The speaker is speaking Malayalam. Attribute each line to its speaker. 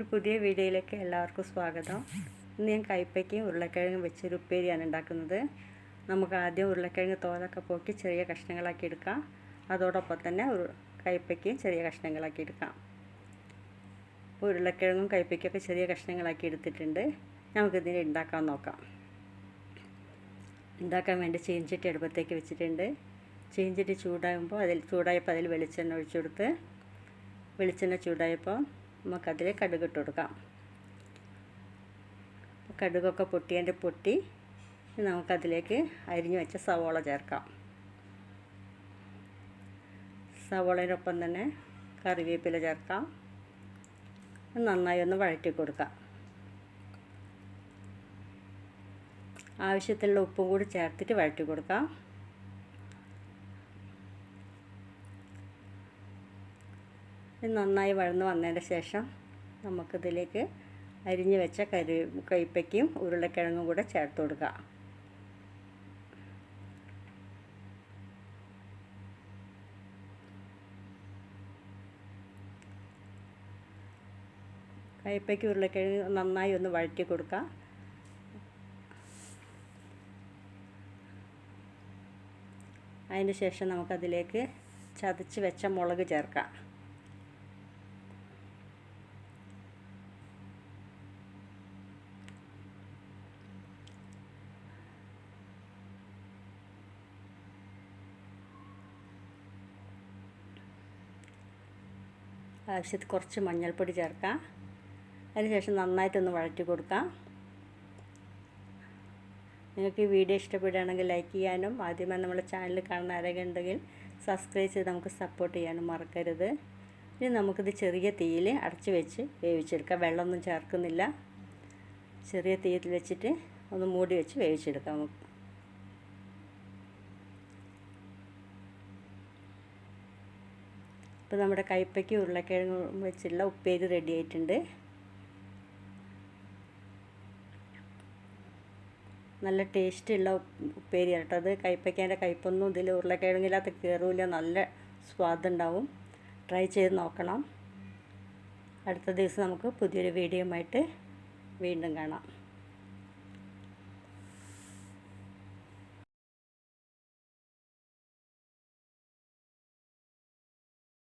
Speaker 1: ഒരു പുതിയ വീഡിയോയിലേക്ക് എല്ലാവർക്കും സ്വാഗതം. ഇന്ന് ഞാൻ കൈപ്പയ്ക്കും ഉരുളക്കിഴങ്ങും വെച്ചൊരു ഉപ്പേരിയാണ് ഉണ്ടാക്കുന്നത്. നമുക്ക് ആദ്യം ഉരുളക്കിഴങ്ങ് തോലൊക്കെ പോക്കി ചെറിയ കഷ്ണങ്ങളാക്കി എടുക്കാം. അതോടൊപ്പം തന്നെ ഒരു കൈപ്പയ്ക്കും ചെറിയ കഷ്ണങ്ങളാക്കി എടുക്കാം. ഉരുളക്കിഴങ്ങും കൈപ്പയ്ക്കൊക്കെ ചെറിയ കഷ്ണങ്ങളാക്കി എടുത്തിട്ടുണ്ട്. നമുക്കിതിനെ ഉണ്ടാക്കാൻ നോക്കാം. ഉണ്ടാക്കാൻ വേണ്ടി ചീഞ്ചട്ടി അടുപ്പത്തേക്ക് വെച്ചിട്ടുണ്ട്. ചീഞ്ചട്ടി ചൂടാകുമ്പോൾ അതിൽ ചൂടായപ്പോൾ അതിൽ വെളിച്ചെണ്ണ ഒഴിച്ചു കൊടുത്ത് വെളിച്ചെണ്ണ ചൂടായപ്പോൾ നമുക്കതിൽ കടുക് ഇട്ട് കൊടുക്കാം. കടുകൊക്കെ പൊട്ടിയതിന്റെ പൊട്ടി നമുക്കതിലേക്ക് അരിഞ്ഞു വെച്ച സവോള ചേർക്കാം. സവോളയിനൊപ്പം തന്നെ കറിവേപ്പില ചേർക്കാം. നന്നായി ഒന്ന് വഴറ്റി കൊടുക്കാം. ആവശ്യത്തിനുള്ള ഉപ്പും കൂടി ചേർത്തിട്ട് വഴറ്റി കൊടുക്കാം. നന്നായി വഴന്ന് വന്നതിന് ശേഷം നമുക്കിതിലേക്ക് അരിഞ്ഞു വെച്ച കരി കയ്പ്പയ്ക്കും ഉരുളക്കിഴങ്ങും കൂടെ ചേർത്ത് കൊടുക്കുക. കയ്പ്പയ്ക്ക് ഉരുളക്കിഴങ്ങ് നന്നായി ഒന്ന് വഴറ്റി കൊടുക്കുക. അതിന് ശേഷം നമുക്കതിലേക്ക് ചതച്ച് വെച്ച മുളക് ചേർക്കാം. ആവശ്യത്തിൽ കുറച്ച് മഞ്ഞൾപ്പൊടി ചേർക്കാം. അതിനുശേഷം നന്നായിട്ടൊന്ന് വഴറ്റി കൊടുക്കാം. നിങ്ങൾക്ക് ഈ വീഡിയോ ഇഷ്ടപ്പെടുകയാണെങ്കിൽ ലൈക്ക് ചെയ്യാനും ആദ്യമായി നമ്മുടെ ചാനൽ കാണുന്ന ആരെങ്കിലും ഉണ്ടെങ്കിൽ സബ്സ്ക്രൈബ് ചെയ്ത് നമുക്ക് സപ്പോർട്ട് ചെയ്യാനും മറക്കരുത്. ഇനി നമുക്കിത് ചെറിയ തീയിൽ അടച്ച് വെച്ച് വേവിച്ചെടുക്കാം. വെള്ളമൊന്നും ചേർക്കുന്നില്ല. ചെറിയ തീയിൽ വെച്ചിട്ട് ഒന്ന് മൂടി വെച്ച് വേവിച്ചെടുക്കാം നമുക്ക്. ഇപ്പോൾ നമ്മുടെ കൈപ്പയ്ക്ക് ഉരുളക്കിഴങ്ങ് വെച്ചുള്ള ഉപ്പേരി റെഡി ആയിട്ടുണ്ട്. നല്ല ടേസ്റ്റുള്ള ഉപ്പേരി കേട്ടോ അത്. കൈപ്പയ്ക്കേന്റെ കയ്പൊന്നും ഇതിൽ ഉരുളക്കിഴങ്ങില്ലാത്ത കയറില്ല നല്ല സ്വാദുണ്ടാവും ട്രൈ ചെയ്ത് നോക്കണം. അടുത്ത ദിവസം നമുക്ക് പുതിയൊരു വീഡിയോ ആയിട്ട് വീണ്ടും കാണാം.